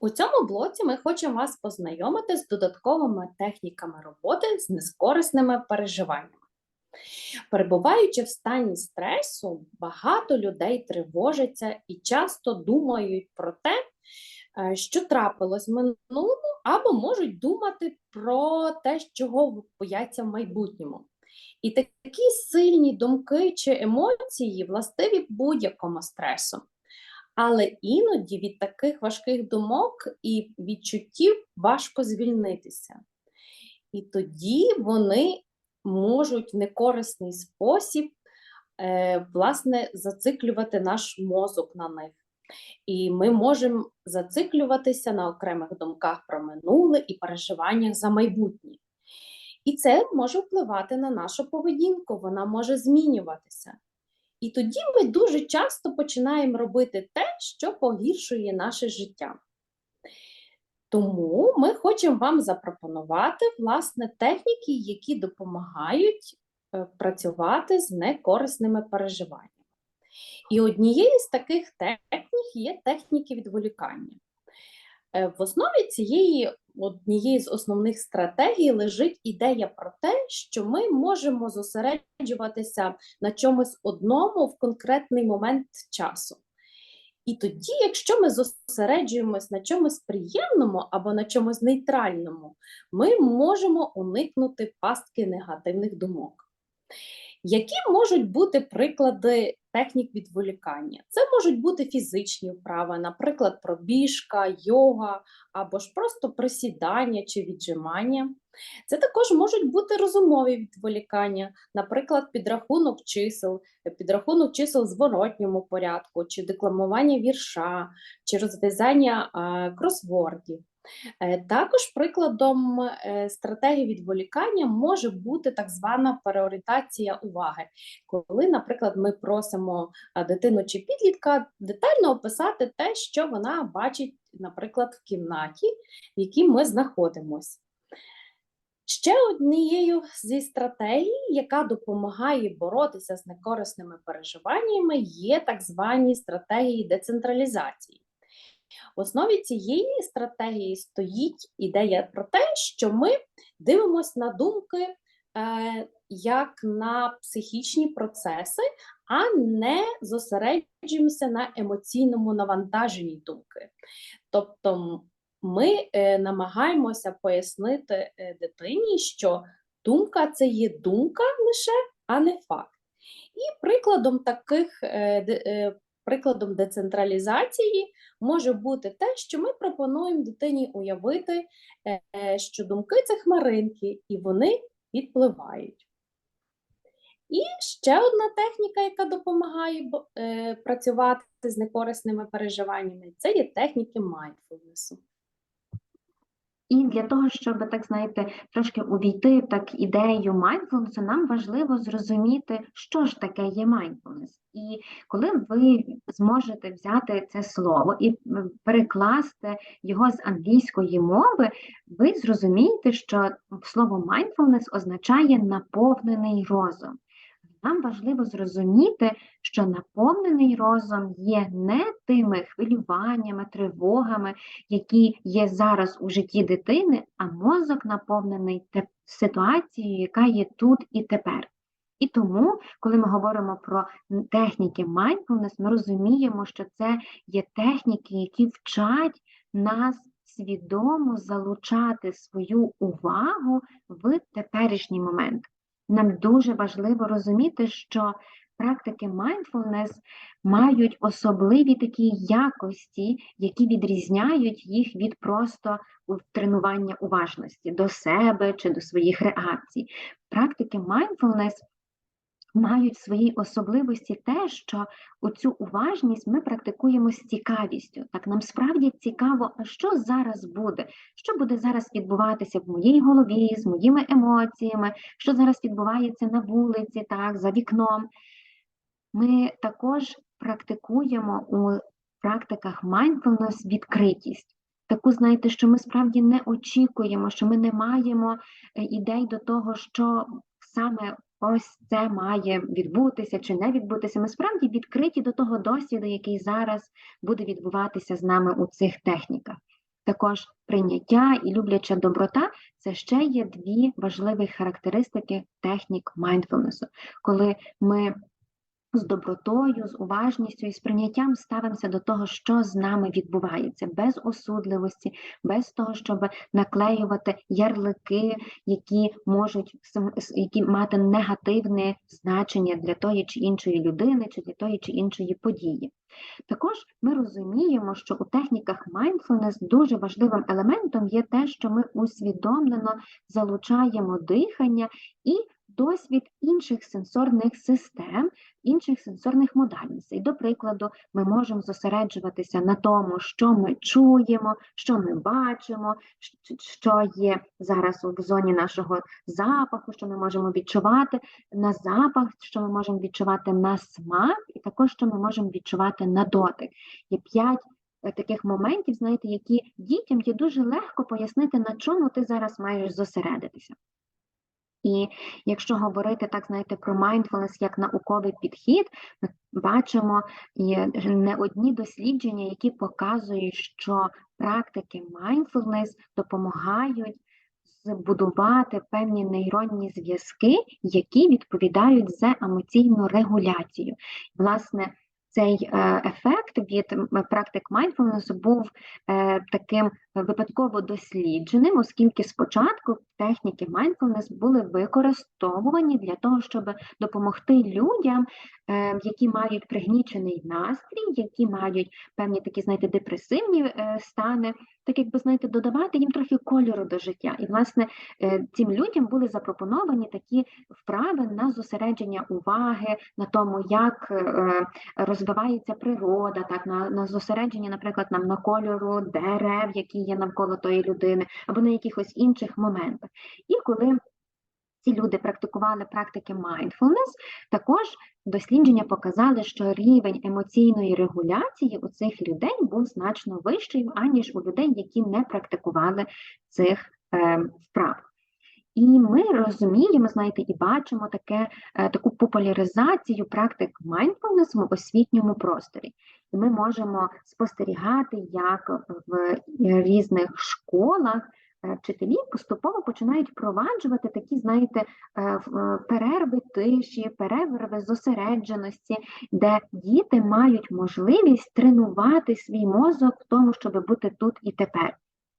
У цьому блоці ми хочемо вас познайомити з додатковими техніками роботи з нескорисними переживаннями. Перебуваючи в стані стресу, багато людей тривожаться і часто думають про те, е, що трапилось в минулому, або можуть думати про те, чого бояться в майбутньому. І такі сильні думки чи емоції властиві будь-якому стресу. Але іноді від таких важких думок і відчуттів важко звільнитися. І тоді вони можуть в некорисний спосіб е, власне зациклювати наш мозок на них. І ми можемо зациклюватися на окремих думках про минуле і переживаннях за майбутнє. І це може впливати на нашу поведінку, вона може змінюватися. І тоді ми дуже часто починаємо робити те, що погіршує наше життя. Тому ми хочемо вам запропонувати власне техніки, які допомагають е, працювати з некорисними переживаннями. І однією з таких технік є техніки відволікання. Е, В основі цієї однієї з основних стратегій лежить ідея про те, що ми можемо зосереджуватися на чомусь одному в конкретний момент часу. І тоді, якщо ми зосереджуємось на чомусь приємному або на чомусь нейтральному, ми можемо уникнути пастки негативних думок. Які можуть бути приклади технік відволікання? Це можуть бути фізичні вправи, наприклад, пробіжка, йога або ж просто присідання чи віджимання. Це також можуть бути розумові відволікання, наприклад, підрахунок чисел, підрахунок чисел в зворотньому порядку, чи декламування вірша, чи розв'язання кросвордів. Е, Також прикладом е, стратегії відволікання може бути так звана переорієнтація уваги, коли, наприклад, ми просимо дитину чи підлітка детально описати те, що вона бачить, наприклад, в кімнаті, в якій ми знаходимося. Ще однією зі стратегій, яка допомагає боротися з некорисними переживаннями, є так звані стратегії децентралізації. В основі цієї стратегії стоїть ідея про те, що ми дивимося на думки е, як на психічні процеси, а не зосереджуємося на емоційному навантаженні думки. Тобто ми е, намагаємося пояснити е, дитині, що думка це є думка лише, а не факт. І прикладом таких прикладом децентралізації може бути те, що ми пропонуємо дитині уявити, е, е, що думки це хмаринки, і вони відпливають. І ще одна техніка, яка допомагає е, працювати з некорисними переживаннями, це є техніки mindfulness. І для того, щоб так знаєте, трошки увійти так ідею mindfulness, нам важливо зрозуміти, що ж таке є mindfulness. І коли ви зможете взяти це слово і перекласти його з англійської мови, ви зрозумієте, що слово mindfulness означає наповнений розум. Нам важливо зрозуміти, що наповнений розум є не тими хвилюваннями, тривогами, які є зараз у житті дитини, а мозок наповнений ситуацією, яка є тут і тепер. І тому, коли ми говоримо про техніки mindfulness, ми розуміємо, що це є техніки, які вчать нас свідомо залучати свою увагу в теперішній момент. Нам дуже важливо розуміти, що практики mindfulness мають особливі такі якості, які відрізняють їх від просто тренування уважності до себе чи до своїх реакцій. Практики mindfulness мають в своїй особливості те, що оцю уважність ми практикуємо з цікавістю. Так нам справді цікаво, а що зараз буде, що буде зараз відбуватися в моїй голові, з моїми емоціями, що зараз відбувається на вулиці, так, за вікном. Ми також практикуємо у практиках mindfulness відкритість. Таку, знаєте, що ми справді не очікуємо, що ми не маємо е, ідей до того, що саме ось це має відбутися чи не відбутися. Ми справді відкриті до того досвіду, який зараз буде відбуватися з нами у цих техніках. також прийняття і любляча доброта це ще є дві важливі характеристики технік майндфулнесу. коли ми з добротою, з уважністю і з прийняттям ставимося до того, що з нами відбувається, без осудливості, без того, щоб наклеювати ярлики, які можуть які мати негативне значення для тої чи іншої людини, чи для тої чи іншої події. Також ми розуміємо, що у техніках mindfulness дуже важливим елементом є те, що ми усвідомлено залучаємо дихання і досвід інших сенсорних систем, інших сенсорних модальностей. До прикладу, ми можемо зосереджуватися на тому, що ми чуємо, що ми бачимо, що є зараз в зоні нашого запаху, що ми можемо відчувати на запах, що ми можемо відчувати на смак, і також що ми можемо відчувати на дотик. Є п'ять е, таких моментів, знаєте, які дітям є дуже легко пояснити, на чому ти зараз маєш зосередитися. І якщо говорити так, знаєте, про mindfulness як науковий підхід, ми бачимо не одні дослідження, які показують, що практики mindfulness допомагають збудувати певні нейронні зв'язки, які відповідають за емоційну регуляцію. Власне, цей е, ефект від практик mindfulness був е, таким випадково дослідженим, оскільки спочатку техніки mindfulness були використовувані для того, щоб допомогти людям, е, які мають пригнічений настрій, які мають певні такі, знаєте, депресивні стани, так якби знаєте, додавати їм трохи кольору до життя. І, власне, е, цим людям були запропоновані такі вправи на зосередження уваги, на тому, як е, розвивається природа, так на, на зосередження, наприклад, нам на кольору дерев, які є навколо тої людини, або на якихось інших моментах. І коли ці люди практикували практики mindfulness, також дослідження показали, що рівень емоційної регуляції у цих людей був значно вищий, аніж у людей, які не практикували цих е, вправ. І ми розуміємо, знаєте, і бачимо таке, е, таку популяризацію практик mindfulness в освітньому просторі. І ми можемо спостерігати, як в різних школах вчителі поступово починають впроваджувати такі, знаєте, е, е, перерви тиші, перерви зосередженості, де діти мають можливість тренувати свій мозок в тому, щоб бути тут і тепер.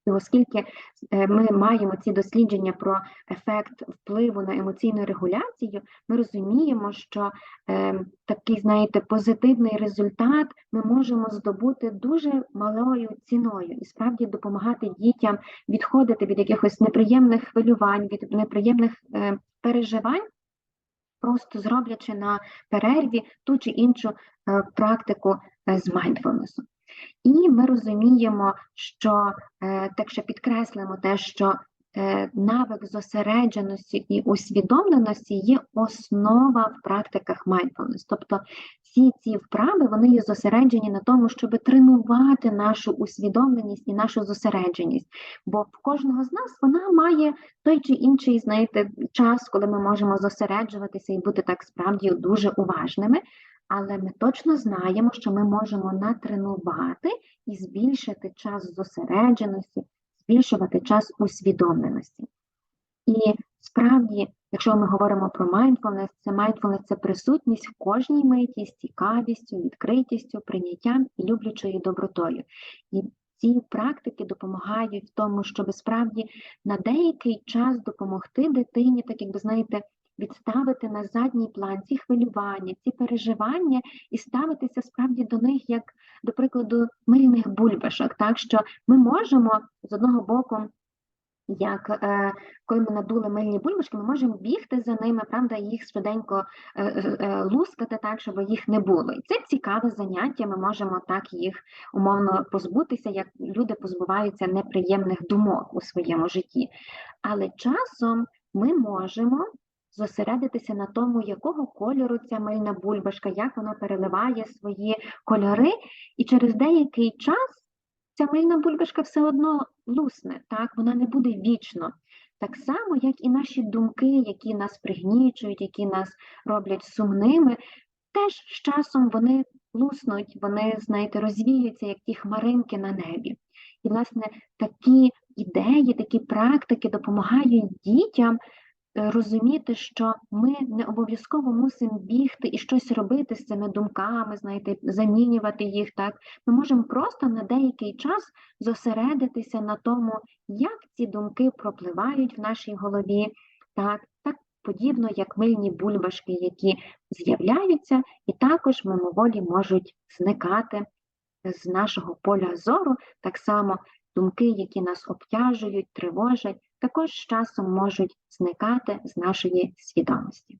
І оскільки е, ми маємо ці дослідження про ефект впливу на емоційну регуляцію, ми розуміємо, що е, такий, знаєте, позитивний результат ми можемо здобути дуже малою ціною і справді допомагати дітям відходити від якихось неприємних хвилювань, від неприємних е, переживань, просто зроблячи на перерві ту чи іншу е, практику е, з mindfulness. І ми розуміємо, що е, так що підкреслимо те, що е, навик зосередженості і усвідомленості є основа в практиках mindfulness. Тобто всі ці вправи вони є зосереджені на тому, щоб тренувати нашу усвідомленість і нашу зосередженість. Бо в кожного з нас вона має той чи інший, знаєте, час, коли ми можемо зосереджуватися і бути так справді дуже уважними. Але ми точно знаємо, що ми можемо натренувати і збільшити час зосередженості, збільшувати час усвідомленості. І справді, якщо ми говоримо про mindfulness, це mindfulness – це присутність в кожній миті з цікавістю, відкритістю, прийняттям і люблячою добротою. І ці практики допомагають в тому, щоб справді на деякий час допомогти дитині, так якби знаєте, відставити на задній план ці хвилювання, ці переживання і ставитися справді до них як, до прикладу, мильних бульбашок. Так що ми можемо з одного боку. Як е, коли ми надули мильні бульбашки, ми можемо бігти за ними, правда, їх швиденько е, е, е, лускати так, щоб їх не було. І це цікаве заняття. Ми можемо так їх умовно позбутися, як люди позбуваються неприємних думок у своєму житті. Але часом ми можемо зосередитися на тому, якого кольору ця мильна бульбашка, як вона переливає свої кольори, і через деякий час ця мильна бульбашка все одно лусне, так, вона не буде вічно. Так само, як і наші думки, які нас пригнічують, які нас роблять сумними, теж з часом вони луснуть, вони, знаєте, розвіються, як ті хмаринки на небі. І, власне, такі ідеї, такі практики допомагають дітям розуміти, що ми не обов'язково мусимо бігти і щось робити з цими думками, знаєте, замінювати їх так. Ми можемо просто на деякий час зосередитися на тому, як ці думки пропливають в нашій голові, так, так подібно, як мильні бульбашки, які з'являються, і також мимоволі можуть зникати з нашого поля зору, так само думки, які нас обтяжують, тривожать, також з часом можуть зникати з нашої свідомості.